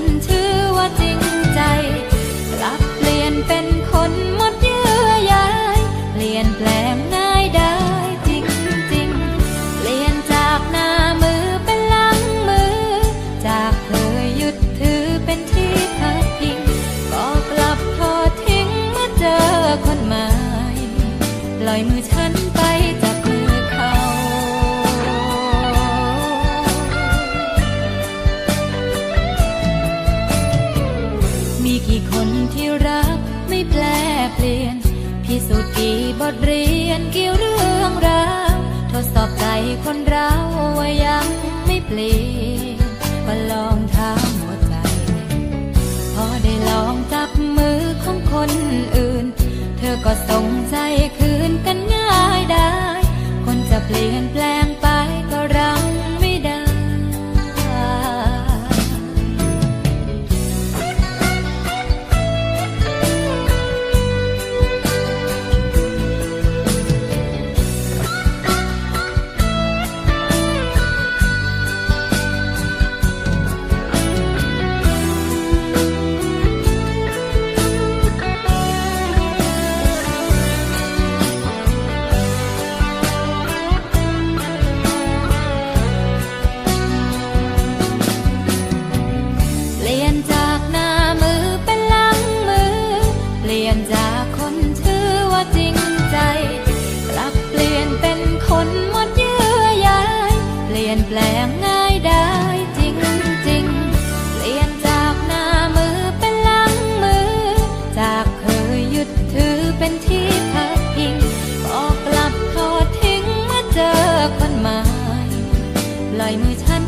นชื่อว่าจริงใจ กลับเปลี่ยนเป็นคนหมดเยื่อใยเปลี่ยนแปลงง่ายได้จริงจริงเปลี่ยนจากหน้ามือเป็นหลังมือ จากเคยยึดถือเป็นที่พักพิงก็กลับทอดทิ้งเมื่อเจอคนใหม่ปล่อยมือฉัน สูจน์กี่บทเรียนกี่เรื่องราวทดสอบใจคนเราว่ายังไม่เปลี่ยนมาลองถามหัวใจ พอได้ลองจับมือของคนอื่น เธอก็สงใจคืนกันง่ายได้ คนจะเปลี่ยนแปลง ว่าจริงใจ กลับเปลี่ยนเป็นคนหมดเยื่อใยเปลี่ยนแปลงง่ายได้จริงจริงเปลี่ยนจากหน้ามือเป็นหลังมือ จากเคยยึดถือเป็นที่พักพิงก็กลับทอดทิ้งเมื่อเจอคนใหม่ปล่อยมือฉัน